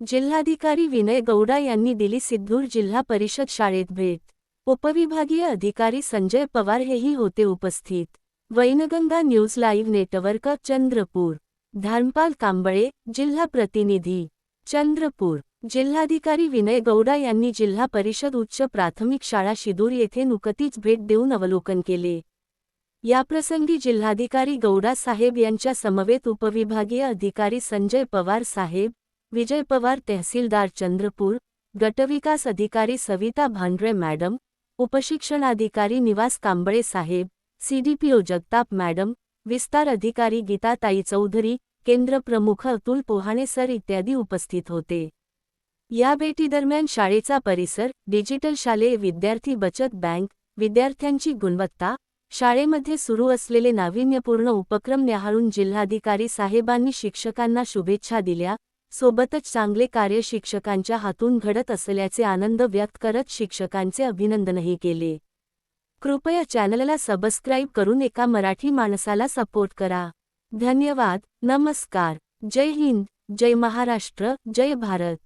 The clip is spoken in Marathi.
जिल्हाधिकारी विनय गौडा यांनी दिली सिद्धूर जिल्हा परिषद शाळेत भेट. उपविभागीय अधिकारी संजय पवार हेही होते उपस्थित. Wainganga news live network Chandrapur. Dharmapal Kamble जिल्हा प्रतिनिधी. चंद्रपूर. जिल्हाधिकारी विनय गौडा यांनी जिल्हा परिषद उच्च प्राथमिक शाळा शिदूर येथे नुकतीच भेट देऊन अवलोकन केले. याप्रसंगी जिल्हाधिकारी गौडा साहेब यांच्या समवेत उपविभागीय अधिकारी संजय पवार साहेब विजय पवार तहसीलदार चंद्रपूर गटविकास अधिकारी सविता भांडरे मॅडम उपशिक्षणाधिकारी निवास कांबळे साहेब सीडीपीओ जगताप मॅडम विस्तार अधिकारी गीताताई चौधरी केंद्र प्रमुख अतुल पोहाणे सर इत्यादी उपस्थित होते. या भेटीदरम्यान शाळेचा परिसर डिजिटल शालेय विद्यार्थी बचत बँक विद्यार्थ्यांची गुणवत्ता शाळेमध्ये सुरू असलेले नाविन्यपूर्ण उपक्रम न्याहाळून जिल्हाधिकारी साहेबांनी शिक्षकांना शुभेच्छा दिल्या सोबतच चांगले कार्य शिक्षकांच्या हातून घडत असल्याचे आनंद व्यक्त करत शिक्षकांचे अभिनंदनही केले. कृपया चॅनलला सबस्क्राईब करून एका मराठी माणसाला सपोर्ट करा. धन्यवाद नमस्कार जय हिंद जय महाराष्ट्र जय भारत.